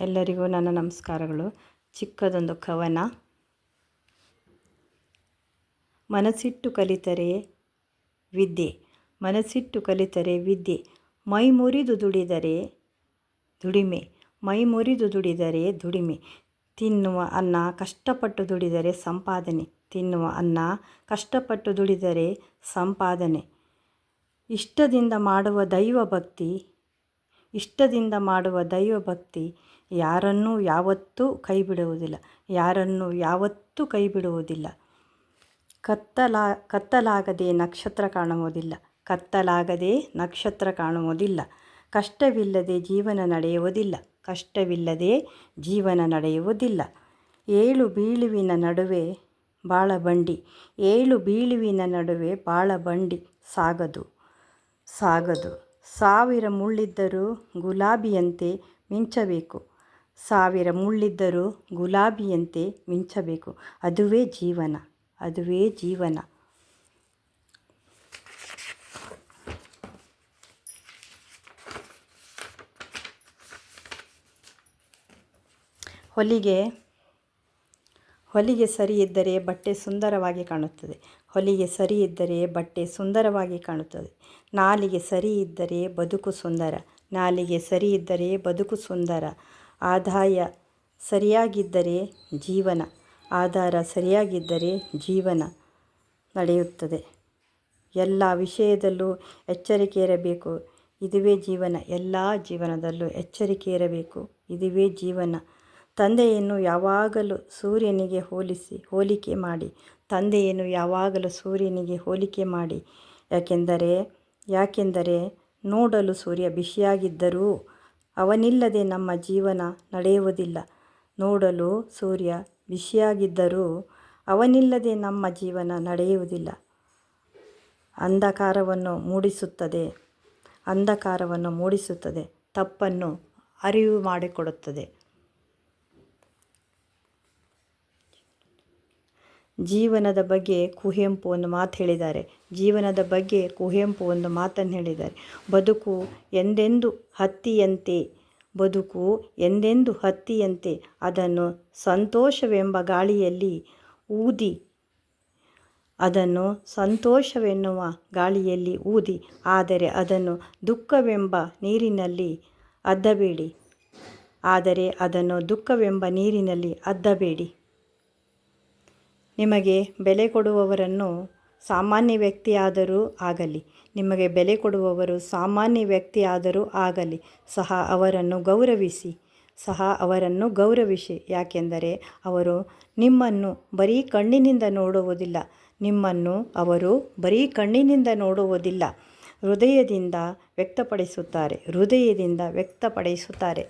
ಎಲ್ಲರಿಗೂ ನನ್ನ ನಮಸ್ಕಾರಗಳು. ಚಿಕ್ಕದೊಂದು ಕವನ. ಮನಸ್ಸಿಟ್ಟು ಕಲಿತರೆ ವಿದ್ಯೆ. ಮನಸ್ಸಿಟ್ಟು ಕಲಿತರೆ ವಿದ್ಯೆ. ಮೈ ಮುರಿದು ದುಡಿದರೆ ದುಡಿಮೆ. ಮೈ ಮುರಿದು ದುಡಿದರೆ ದುಡಿಮೆ. ತಿನ್ನುವ ಅನ್ನ ಕಷ್ಟಪಟ್ಟು ದುಡಿದರೆ ಸಂಪಾದನೆ. ತಿನ್ನುವ ಅನ್ನ ಕಷ್ಟಪಟ್ಟು ದುಡಿದರೆ ಸಂಪಾದನೆ. ಇಷ್ಟದಿಂದ ಮಾಡುವ ದೈವ ಭಕ್ತಿ. ಇಷ್ಟದಿಂದ ಮಾಡುವ ದೈವ ಭಕ್ತಿ. ಯಾರನ್ನೂ ಯಾವತ್ತೂ ಕೈ ಬಿಡುವುದಿಲ್ಲ ಯಾರನ್ನೂ ಯಾವತ್ತೂ ಕೈ ಬಿಡುವುದಿಲ್ಲ ಕತ್ತಲಾ, ಕತ್ತಲಾಗದೆ ನಕ್ಷತ್ರ ಕಾಣುವುದಿಲ್ಲ. ಕತ್ತಲಾಗದೆ ನಕ್ಷತ್ರ ಕಾಣುವುದಿಲ್ಲ. ಕಷ್ಟವಿಲ್ಲದೆ ಜೀವನ ನಡೆಯುವುದಿಲ್ಲ. ಕಷ್ಟವಿಲ್ಲದೆ ಜೀವನ ನಡೆಯುವುದಿಲ್ಲ. ಏಳು ಬೀಳುವಿನ ನಡುವೆ ಬಾಳ ಬಂಡಿ ಏಳು ಬೀಳುವಿನ ನಡುವೆ ಬಾಳ ಬಂಡಿ ಸಾಗದು ಸಾಗದು. ಸಾವಿರ ಮುಳ್ಳಿದ್ದರೂ ಗುಲಾಬಿಯಂತೆ ಮಿಂಚಬೇಕು. ಸಾವಿರ ಮುಳ್ಳಿದ್ದರೂ ಗುಲಾಬಿಯಂತೆ ಮಿಂಚಬೇಕು. ಅದುವೇ ಜೀವನ ಅದುವೇ ಜೀವನ. ಹೊಲಿಗೆ ಹೊಲಿಗೆ ಸರಿ ಇದ್ದರೆ ಬಟ್ಟೆ ಸುಂದರವಾಗಿ ಕಾಣುತ್ತದೆ. ಹೊಲಿಗೆ ಸರಿ ಇದ್ದರೆ ಬಟ್ಟೆ ಸುಂದರವಾಗಿ ಕಾಣುತ್ತದೆ. ನಾಲಿಗೆ ಸರಿ ಇದ್ದರೆ ಬದುಕು ಸುಂದರ. ನಾಲಿಗೆ ಸರಿ ಇದ್ದರೆ ಬದುಕು ಸುಂದರ. ಆದಾಯ ಸರಿಯಾಗಿದ್ದರೆ ಜೀವನ, ಆಧಾರ ಸರಿಯಾಗಿದ್ದರೆ ಜೀವನ ನಡೆಯುತ್ತದೆ. ಎಲ್ಲ ವಿಷಯದಲ್ಲೂ ಎಚ್ಚರಿಕೆ ಇರಬೇಕು. ಇದುವೇ ಜೀವನ, ಎಲ್ಲ ಜೀವನದಲ್ಲೂ ಎಚ್ಚರಿಕೆ ಇರಬೇಕು. ಇದುವೇ ಜೀವನ. ತಂದೆಯನ್ನು ಯಾವಾಗಲೂ ಸೂರ್ಯನಿಗೆ ಹೋಲಿಸಿ, ಹೋಲಿಕೆ ಮಾಡಿ. ತಂದೆಯನ್ನು ಯಾವಾಗಲೂ ಸೂರ್ಯನಿಗೆ ಹೋಲಿಕೆ ಮಾಡಿ. ಯಾಕೆಂದರೆ ಯಾಕೆಂದರೆ ನೋಡಲು ಸೂರ್ಯ ಬಿಸಿಯಾಗಿದ್ದರೂ ಅವನಿಲ್ಲದೆ ನಮ್ಮ ಜೀವನ ನಡೆಯುವುದಿಲ್ಲ. ನೋಡಲು ಸೂರ್ಯ ಬಿಸಿಯಾಗಿದ್ದರೂ ಅವನಿಲ್ಲದೆ ನಮ್ಮ ಜೀವನ ನಡೆಯುವುದಿಲ್ಲ. ಅಂಧಕಾರವನ್ನು ಮೂಡಿಸುತ್ತದೆ. ಅಂಧಕಾರವನ್ನು ಮೂಡಿಸುತ್ತದೆ. ತಪ್ಪನ್ನು ಅರಿವು ಮಾಡಿಕೊಡುತ್ತದೆ. ಜೀವನದ ಬಗ್ಗೆ ಕುಹೆಂಪು ಒಂದು ಮಾತು ಹೇಳಿದ್ದಾರೆ. ಜೀವನದ ಬಗ್ಗೆ ಕುಹೆಂಪು ಒಂದು ಮಾತನ್ನು ಹೇಳಿದ್ದಾರೆ. ಬದುಕು ಎಂದೆಂದು ಹತ್ತಿಯಂತೆ, ಬದುಕು ಎಂದೆಂದು ಹತ್ತಿಯಂತೆ, ಅದನ್ನು ಸಂತೋಷವೆಂಬ ಗಾಳಿಯಲ್ಲಿ ಊದಿ, ಅದನ್ನು ಸಂತೋಷವೆನ್ನುವ ಗಾಳಿಯಲ್ಲಿ ಊದಿ, ಆದರೆ ಅದನ್ನು ದುಃಖವೆಂಬ ನೀರಿನಲ್ಲಿ ಅದ್ದಬೇಡಿ. ಆದರೆ ಅದನ್ನು ದುಃಖವೆಂಬ ನೀರಿನಲ್ಲಿ ಅದ್ದಬೇಡಿ. ನಿಮಗೆ ಬೆಲೆ ಕೊಡುವವರನ್ನು ಸಾಮಾನ್ಯ ವ್ಯಕ್ತಿಯಾದರೂ ಆಗಲಿ, ನಿಮಗೆ ಬೆಲೆ ಕೊಡುವವರು ಸಾಮಾನ್ಯ ವ್ಯಕ್ತಿಯಾದರೂ ಆಗಲಿ, ಸಹ ಅವರನ್ನು ಗೌರವಿಸಿ, ಸಹ ಅವರನ್ನು ಗೌರವಿಸಿ. ಯಾಕೆಂದರೆ ಅವರು ನಿಮ್ಮನ್ನು ಬರೀ ಕಣ್ಣಿನಿಂದ ನೋಡುವುದಿಲ್ಲ, ನಿಮ್ಮನ್ನು ಅವರು ಬರೀ ಕಣ್ಣಿನಿಂದ ನೋಡುವುದಿಲ್ಲ, ಹೃದಯದಿಂದ ವ್ಯಕ್ತಪಡಿಸುತ್ತಾರೆ ಹೃದಯದಿಂದ ವ್ಯಕ್ತಪಡಿಸುತ್ತಾರೆ.